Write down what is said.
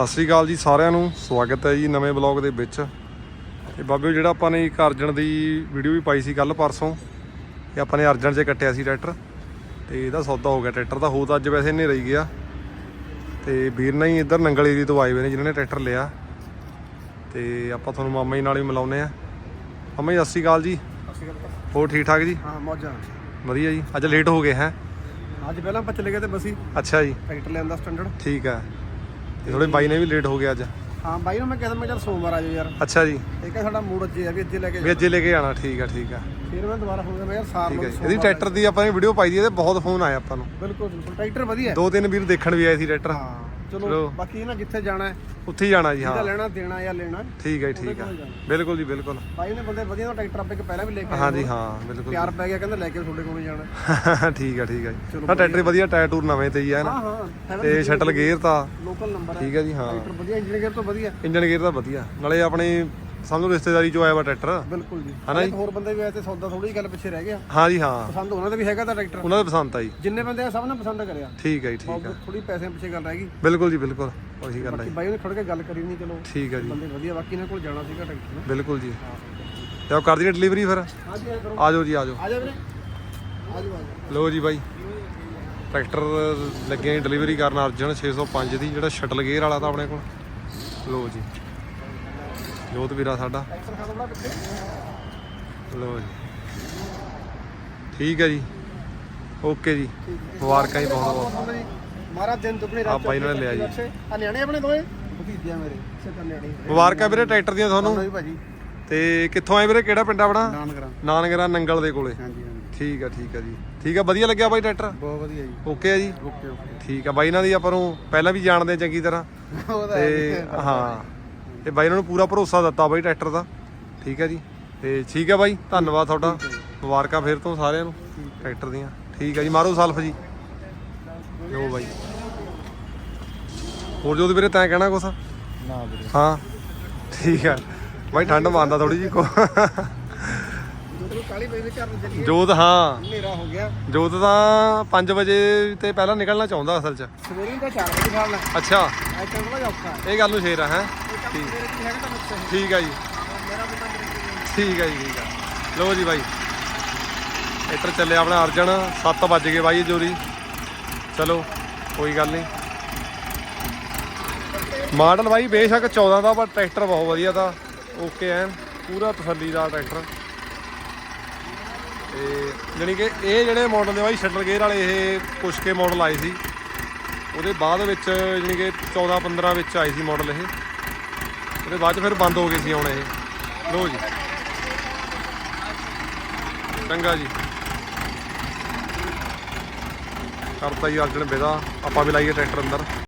ਸਤਿ ਸ੍ਰੀ ਅਕਾਲ ਜੀ ਸਾਰਿਆਂ ਨੂੰ ਸਵਾਗਤ ਹੈ ਜੀ ਨਵੇਂ ਬਲੌਗ ਦੇ ਵਿੱਚ। ਤੇ ਬਾਬਿਓ ਜਿਹੜਾ ਆਪਾਂ ਨੇ ਅਰਜਨ ਦੀ ਵੀਡੀਓ ਵੀ ਪਾਈ ਸੀ ਕੱਲ ਪਰਸੋਂ ਇਹ ਆਪਾਂ ਨੇ ਅਰਜਨ 'ਚ ਕੱਟਿਆ ਸੀ ਟਰੈਕਟਰ। ਤੇ ਇਹਦਾ ਸੌਦਾ ਹੋ ਗਿਆ ਟਰੈਕਟਰ ਦਾ ਹੋ ਤਾਂ ਅੱਜ ਵੈਸੇ ਨਹੀਂ ਰਹੀ ਗਿਆ। ਤੇ ਵੀਰ ਨਾਲ ਹੀ ਇੱਧਰ ਨੰਗਲ ਏਰੀਏ ਤੋਂ ਆਏ ਹੋਏ ਨੇ ਜਿਨ੍ਹਾਂ ਨੇ ਟਰੈਕਟਰ ਲਿਆ। ਤੇ ਆਪਾਂ ਤੁਹਾਨੂੰ ਮਾਮਾ ਜੀ ਨਾਲ ਹੀ ਮਿਲਾਉਂਦੇ ਆ ਮਾਮਾ ਜੀ ਸਤਿ ਸ੍ਰੀ ਅਕਾਲ ਜੀ। ਹੋਰ ਠੀਕ ਠਾਕ ਜੀ? ਹਾਂ ਮੌਜਾਂ ਵਧੀਆ ਜੀ। ਅੱਜ ਲੇਟ ਹੋ ਗਏ ਹੈ? ਅੱਜ ਪਹਿਲਾਂ ਆਪਾਂ ਚਲੇ ਗਏ ਤੇ ਬਸੀ। ਅੱਛਾ ਜੀ। ਟਰੈਕਟਰ ਲਿਆਂਦਾ ਸਟੈਂਡਰਡ ਠੀਕ ਹੈ। ਤੇ ਥੋੜੇ ਬਾਈ ਨੇ ਵੀ ਲੇਟ ਹੋ ਗਿਆ ਅੱਜ? ਹਾਂ ਬਾਈ ਨੂੰ ਮੈਂ ਕਹਿੰਦਾ ਮੈਂ ਚੱਲ ਸੋਮਵਾਰ ਆ ਜਾਓ ਯਾਰ। ਅੱਛਾ ਜੀ। ਇਹ ਕਹ ਸਾਡਾ ਮੂਡ ਅੱਜੇ ਆ ਵੀ ਅੱਜੇ ਲੈ ਕੇ ਵੀ ਅੱਜੇ ਲੈ ਕੇ ਆਣਾ ਠੀਕ ਆ ਠੀਕ ਆ। ਫਿਰ ਮੈਂ ਦੁਬਾਰਾ ਫੋਨ ਮੈਂ ਯਾਰ ਸਾਰ ਠੀਕ ਹੈ। ਇਹਦੀ ਟਰੈਕਟਰ ਦੀ ਆਪਾਂ ਨੇ ਵੀਡੀਓ ਪਾਈ ਦੀ ਇਹਦੇ ਬਹੁਤ ਫੋਨ ਆਏ ਆਪਾਂ ਨੂੰ। ਬਿਲਕੁਲ ਬਿਲਕੁਲ। ਟਰੈਕਟਰ ਵਧੀਆ ਹੈ। ਦੋ ਤਿੰਨ ਵੀਰ ਦੇਖਣ ਵੀ ਆਏ ਸੀ ਟਰੈਕਟਰ ਹਾਂ। ਚਲੋ। ਚਲੋ। ਬਾਕੀ ਨਾ ਜਿੱਥੇ ਜਾਣਾ ਹੈ ਉੱਥੇ ਹੀ ਜਾਣਾ ਜੀ ਜਿਹਦਾ ਹਾਂ। ਲੈਣਾ ਦੇਣਾ ਜਾਂ ਲੈਣਾ ਠੀਕ ਹੈ ਜੀ, ਠੀਕ ਜਾਣਾ। ਬਿਲਕੁਲ ਜੀ ਬਿਲਕੁਲ। ਬਾਈ ਨੇ ਬੰਦੇ ਵਧੀਆ ਦਾ ਟਰੈਕਟਰ ਆਪੇ ਪਹਿਲਾਂ ਵੀ ਲੈ ਕੇ ਆਏ ਹਾਂ ਜੀ। ਹਾਂ ਬਿਲਕੁਲ ਪਿਆਰ ਪੈ ਗਿਆ ਕਹਿੰਦਾ ਲੈ ਕੇ ਤੁਹਾਡੇ ਕੋਲ ਹੀ ਜਾਣਾ। ਠੀਕ ਆ ਠੀਕ ਆ ਜੀ। ਚਲੋ ਨਾ ਟਰੈਕਟਰ ਵਧੀਆ। ਟਾਇਰ ਟੂਰ ਨਵੇਂ ਤੇ ਹੀ ਆ ਹਾਂ ਨਾ। ਹਾਂ ਤੇ ਸ਼ਟਲ ਗੇਅਰ ਤਾਂ। ਲੋਕਲ ਨੰਬਰ ਹੈ ਠੀਕ ਹੈ ਜੀ ਹਾਂ। ਟਰੈਕਟਰ ਵਧੀਆ ਇੰਜਨ ਗੇਅਰ ਤੋਂ ਵਧੀਆ। ਇੰਜਨ ਗੇਅਰ ਤਾਂ ਵਧੀਆ। ਨਾਲੇ ਆਪਣੇ ਸਮਝੋ ਰਿਸ਼ਤੇਦਾਰੀ ਚੋਂ ਆਇਆ ਵਾ ਟਰੈਕਟਰ। ਬਿਲਕੁਲ ਜੀ। ਹਨਾ ਜੀ? ਇੱਕ ਹੋਰ ਬੰਦੇ ਵੀ ਆਏ ਤੇ ਸੌਦਾ ਥੋੜੀ ਜਿਹੀ ਗੱਲ ਪਿੱਛੇ ਰਹਿ ਗਿਆ। ਹਾਂ ਜੀ ਹਾਂ। ਪਸੰਦ ਉਹਨਾਂ ਦਾ ਵੀ ਹੈਗਾ ਤਾਂ ਟਰੈਕਟਰ। ਉਹਨਾਂ ਦਾ ਪਸੰਦ ਆ ਜੀ। ਜਿੰਨੇ ਬੰਦੇ ਆ ਸਭ ਨੇ ਪਸੰਦ ਕਰਿਆ। ਠੀਕ ਹੈ ਜੀ ਠੀਕ ਆ ਥੋੜੀ ਪੈਸਿਆਂ ਪਿੱਛੇ ਗੱਲ ਰਹਿ ਗਈ। ਬਿਲਕੁਲ ਜੀ ਬਿਲਕੁਲ। ਉਹੀ ਗੱਲ ਹੈ ਜੀ। ਬਾਈ ਨੇ ਖੜ ਕੇ ਗੱਲ ਕਰੀ ਨਹੀਂ ਚਲੋ। ਠੀਕ ਹੈ ਜੀ। ਬੰਦੇ ਵਧੀਆ ਬਾਕੀ ਇਹਨਾਂ ਕੋਲ ਜਾਣਾ ਸੀਗਾ ਟਰੈਕਟਰ ਨੂੰ। ਬਿਲਕੁਲ ਜੀ। ਤੇ ਆਪ ਕਰ ਦਈਏ ਡਿਲੀਵਰੀ ਫਿਰ? ਹਾਂਜੀ ਆ ਕਰੋ। ਆ ਜਾਓ ਜੀ ਆ ਜਾਓ। ਆ ਜਾ ਵੀਰੇ। ਆ ਜਾ ਆ ਜਾ ਲੋ ਜੀ ਬਾਈ। ਟਰੈਕਟਰ ਲੱਗੇ ਡਿਲੀਵਰੀ ਕਰਨ ਅਰਜਨ 605 ਦੀ ਜਿਹੜਾ ਸ਼ਟਲ ਗੇਅਰ ਵਾਲਾ ਤਾਂ ਆਪਣੇ ਕੋਲ। ਲੋ ਜੀ। ਜੋਤ ਵੀਰਾ ਸਾਡਾ। ਲੋ ਜੀ। ਠੀਕ ਹੈ ਜੀ। ਓਕੇ ਜੀ। ਮੁਬਾਰਕਾਂ ਜੀ ਬਹੁਤ ਬਹੁਤ। ਮਹਾਰਾਜ ਦਿਨ ਦੁਪਨੇ ਆ ਰਾਤ ਬਾਈ ਨੇ ਲਿਆ ਜੀ। ਆ ਨਿਆਣੇ ਆਪਣੇ ਦੋਏ ਭਤੀਜੇ ਆ ਮੇਰੇ। ਸਿੱਧਾ ਨਿਆਣੇ ਮੁਬਾਰਕਾਂ ਵੀਰੇ ਟਰੈਕਟਰ ਦੀਆਂ ਤੁਹਾਨੂੰ। ਤੇ ਕਿੱਥੋਂ ਆਏ ਵੀਰੇ? ਕਿਹੜਾ ਪਿੰਡ ਆਪਣਾ? ਨਾਨ ਕਰਾਂ ਨਾਨਗਰਾ ਨੰਗਲ ਦੇ ਕੋਲੇ। ਹਾਂਜੀ ਹਾਂਜੀ। ਠੀਕ ਆ ਠੀਕ ਆ ਜੀ। ਠੀਕ ਆ ਵਧੀਆ ਲੱਗਿਆ ਬਾਈ ਟਰੈਕਟਰ? ਬਹੁਤ ਵਧੀਆ ਜੀ। ਓਕੇ ਆ ਜੀ। Okay okay. ਠੀਕ ਆ ਬਾਈ ਇਹਨਾਂ ਦੀ ਆਪਾਂ ਨੂੰ ਪਹਿਲਾਂ ਵੀ ਜਾਣਦੇ ਆ ਚੰਗੀ ਤਰ੍ਹਾਂ। ਉਹਦਾ ਤੇ ਹਾਂ। ਤੇ ਬਾਈ ਇਹਨਾਂ ਨੂੰ ਪੂਰਾ ਭਰੋਸਾ ਦਿੱਤਾ ਬਾਈ ਟਰੈਕਟਰ ਦਾ। ਠੀਕ ਹੈ ਜੀ। ਤੇ ਠੀਕ ਹੈ ਬਾਈ ਧੰਨਵਾਦ ਤੁਹਾਡਾ। ਮੁਬਾਰਕਾਂ ਫਿਰ ਤੋਂ ਸਾਰਿਆਂ ਨੂੰ ਟਰੈਕਟਰ ਦੀਆਂ। ਠੀਕ ਹੈ ਜੀ ਮਾਰੋ ਸਲਫ ਜੀ। ਲੋ ਬਾਈ। ਹੋਰ ਜੋ ਵੀਰੇ ਤੈਂ ਕਹਿਣਾ ਕੁਛ? ਨਾ ਵੀਰੇ। ਹਾਂ। ਠੀਕ ਹੈ ਬਾਈ ਠੰਡ ਮੰਨਦਾ ਥੋੜੀ ਜੀ ਕੋ। ਜਦੋਂ ਕਾਲੀ ਬਾਈ ਦੇ ਘਰ ਨੂੰ ਚੱਲੀਏ। ਜੋਤ ਹਾਂ। ਹਨੇਰਾ ਹੋ ਗਿਆ। ਜੋਤ ਤਾਂ 5 ਵਜੇ ਤੇ ਪਹਿਲਾਂ ਨਿਕਲਣਾ ਚਾਹੁੰਦਾ ਅਸਲ 'ਚ। ਸਵੇਰੇ ਦਾ 4 ਵਜੇ ਖਾਣਾ ਅੱਛਾ। ਐ ਇਹ ਗੱਲ ਨੂੰ ਸ਼ੇਰ ਆ ਹੈ? ਇਹ ਕੰਮ ਸਵੇਰੇ ਕੀ ਹੈਗਾ ਤਾਂ ਮੁੱਕ ਠੀਕ ਹੈ ਜੀ। ਮੇਰਾ ਠੀਕ ਹੈ ਜੀ ਠੀਕ ਹੈ ਲਓ ਜੀ ਬਾਈ। ਇੱਧਰ ਚੱਲੇ ਆਪਣਾ ਅਰਜਨ। 7 ਵੱਜ ਗਏ ਬਾਈ ਜੋਰੀ ਚਲੋ ਕੋਈ ਗੱਲ ਨਹੀਂ। ਮਾਡਲ ਬਾਈ ਬੇਸ਼ੱਕ 14 ਦਾ ਪਰ ਟਰੈਕਟਰ ਬਹੁਤ ਵਧੀਆ ਦਾ। ਓਕੇ ਐਨ। ਪੂਰਾ ਤਸੱਲੀ ਦਾ ਟਰੈਕਟਰ। ਤੇ ਜਾਣੀ ਕਿ ਇਹ ਜਿਹੜੇ ਮਾਡਲ ਦੇ ਬਾਈ ਸ਼ਟਲ ਗੇਅਰ ਵਾਲੇ, ਇਹ ਕੁਛ ਕੇ ਮਾਡਲ ਆਏ ਸੀ। ਉਹਦੇ ਬਾਅਦ ਵਿੱਚ ਜਾਣੀ ਕਿ 14 15 ਵਿੱਚ ਆਏ ਸੀ ਮਾਡਲ ਇਹ। ਉਹਦੇ ਬਾਅਦ 'ਚ ਫਿਰ ਬੰਦ ਹੋ ਗਏ ਸੀ ਹੁਣ ਇਹ। ਲੋ ਜੀ। ਚੰਗਾ ਜੀ। ਕਰਤਾ ਜੀ ਅਰਜਨ ਬੇਦਾ ਆਪਾਂ ਵੀ ਲਾਈਏ ਟਰੈਕਟਰ ਅੰਦਰ।